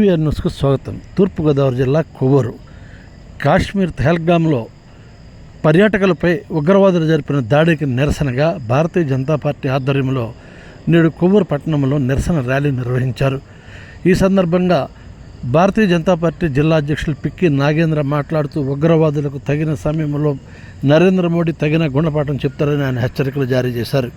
PVR న్యూస్కు స్వాగతం. తూర్పుగోదావరి జిల్లా కొవ్వూరు. కాశ్మీర్ తెహల్గామ్లో పర్యాటకులపై ఉగ్రవాదులు జరిపిన దాడికి నిరసనగా భారతీయ జనతా పార్టీ ఆధ్వర్యంలో నేడు కొవ్వూరు పట్టణంలో నిరసన ర్యాలీ నిర్వహించారు. ఈ సందర్భంగా భారతీయ జనతా పార్టీ జిల్లా అధ్యక్షులు పిక్కి నాగేంద్ర మాట్లాడుతూ ఉగ్రవాదులకు తగిన సమయంలో నరేంద్ర మోడీ తగిన గుణపాఠం చెప్తారని ఆయన హెచ్చరికలు జారీ చేశారు.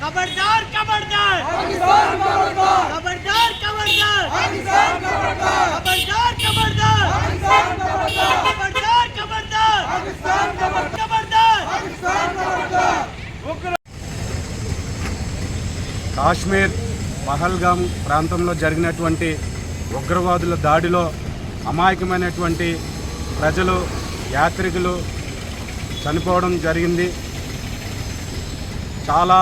खबरदार खबरदार पाकिस्तान खबरदार खबरदार खबरदार पाकिस्तान खबरदार खबरदार खबरदार पाकिस्तान खबरदार खबरदार खबरदार पाकिस्तान खबरदार पाकिस्तान खबरदार కాశ్మీర్ పహల్గాం ప్రాంతంలో జరిగినటువంటి ఉగ్రవాదుల దాడిలో అమాయకమైనటువంటి ప్రజలు యాత్రికులు చనిపోవడం జరిగింది చాలా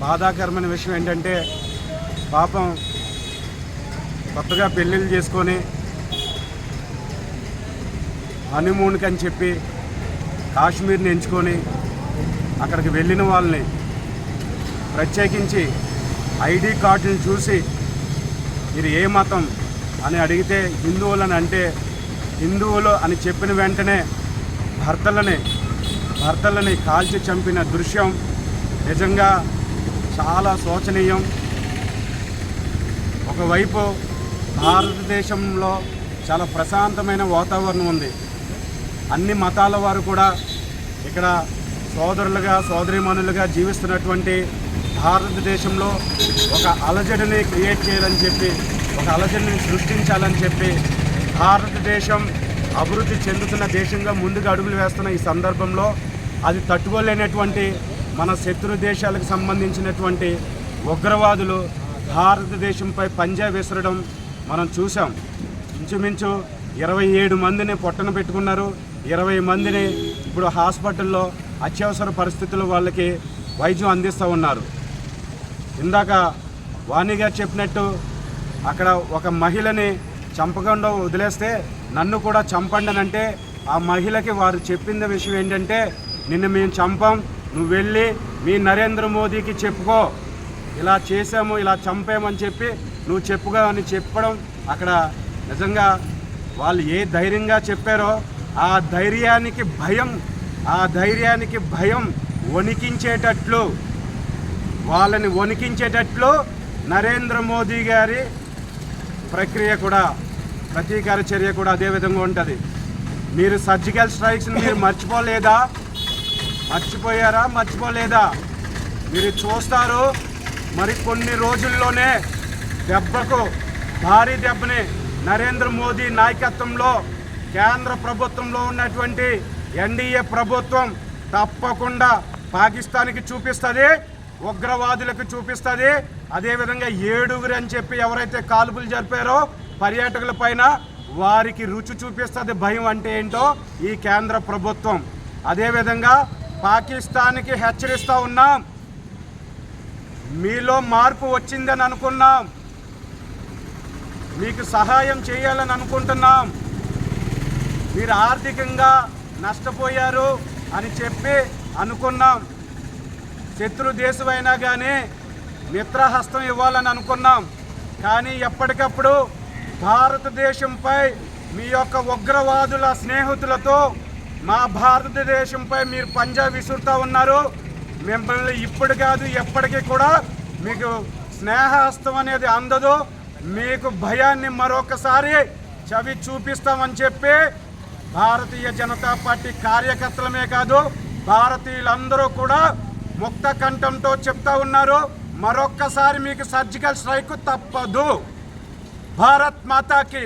బాధాకరమైన విషయం ఏంటంటే పాపం కొత్తగా పెళ్ళిళ్ళు చేసుకొని హనీమూన్కి అని చెప్పి కాశ్మీర్ని ఎంచుకొని అక్కడికి వెళ్ళిన వాళ్ళని ప్రత్యేకించి ఐడి కార్డుని చూసి మీరు ఏ మతం అని అడిగితే హిందువులని అంటే హిందువులు అని చెప్పిన వెంటనే భర్తలని భర్తలని కాల్చి చంపిన దృశ్యం నిజంగా చాలా శోచనీయం. ఒకవైపు భారతదేశంలో చాలా ప్రశాంతమైన వాతావరణం ఉంది. అన్ని మతాల వారు కూడా ఇక్కడ సోదరులుగా సోదరిమణులుగా జీవిస్తున్నటువంటి భారతదేశంలో ఒక అలజడిని క్రియేట్ చేయాలని చెప్పి ఒక అలజడిని సృష్టించాలని చెప్పి భారతదేశం అభివృద్ధి చెందుతున్న దేశంగా ముందుకు అడుగులు వేస్తున్న ఈ సందర్భంలో అది తట్టుకోలేనటువంటి మన శత్రు దేశాలకు సంబంధించినటువంటి ఉగ్రవాదులు భారతదేశంపై పంజా విసరడం మనం చూసాం ఇంచుమించు ఇరవై ఏడు మందిని పొట్టన పెట్టుకున్నారు. ఇరవై మందిని ఇప్పుడు హాస్పిటల్లో అత్యవసర పరిస్థితులు వాళ్ళకి వైద్యం అందిస్తూ ఉన్నారు. ఇందాక వాణిగారు చెప్పినట్టు అక్కడ ఒక మహిళని చంపకుండా వదిలేస్తే నన్ను కూడా చంపండి అంటే ఆ మహిళకి వారు చెప్పింది విషయం ఏంటంటే నిన్ను మేము చంపాం నువ్వు వెళ్ళి మీ నరేంద్ర మోదీకి చెప్పుకో. ఇలా చేసాము ఇలా చంపామని చెప్పి నువ్వు చెప్పుకో అని చెప్పడం అక్కడ నిజంగా వాళ్ళు ఏ ధైర్యంగా చెప్పారో ఆ ధైర్యానికి భయం ఆ ధైర్యానికి భయం వణికించేటట్లు వాళ్ళని వణికించేటట్లు నరేంద్ర మోదీ గారి ప్రక్రియ కూడా ప్రతీకార చర్య కూడా అదే విధంగా ఉంటుంది. మీరు సర్జికల్ స్ట్రైక్స్ని మీరు మర్చిపోలేదా? మర్చిపోయారా? మర్చిపోలేదా? మీరు చూస్తారు మరి కొన్ని రోజుల్లోనే దెబ్బకు భారీ దెబ్బని నరేంద్ర మోదీ నాయకత్వంలో కేంద్ర ప్రభుత్వంలో ఉన్నటువంటి ఎన్డీఏ ప్రభుత్వం తప్పకుండా పాకిస్తాన్కి చూపిస్తుంది ఉగ్రవాదులకు చూపిస్తుంది. అదేవిధంగా ఏడుగురు అని చెప్పి ఎవరైతే కాల్పులు జరిపారో పర్యాటకుల పైన వారికి రుచి చూపిస్తుంది భయం అంటే ఏంటో ఈ కేంద్ర ప్రభుత్వం. అదేవిధంగా పాకిస్తాన్కి హెచ్చరిస్తూ ఉన్నాం. మీలో మార్పు వచ్చిందని అనుకున్నాం. మీకు సహాయం చేయాలని అనుకుంటున్నాం. మీరు ఆర్థికంగా నష్టపోయారు అని చెప్పి అనుకున్నాం. శత్రు దేశమైనా కానీ మిత్రహస్తం ఇవ్వాలని అనుకున్నాం. కానీ ఎప్పటికప్పుడు భారతదేశంపై మీ యొక్క ఉగ్రవాదుల స్నేహితులతో మా భారతదేశంపై మీరు పంజా విసురుతూ ఉన్నారు. మిమ్మల్ని ఇప్పుడు కాదు ఎప్పటికీ కూడా మీకు స్నేహహస్తం అనేది అందదు. మీకు భయాన్ని మరొకసారి చవి చూపిస్తామని చెప్పి భారతీయ జనతా పార్టీ కార్యకర్తలమే కాదు భారతీయులందరూ కూడా ముక్త కంఠంతో చెప్తా ఉన్నారు. మరొక్కసారి మీకు సర్జికల్ స్ట్రైక్ తప్పదు. భారత్ మాతాకి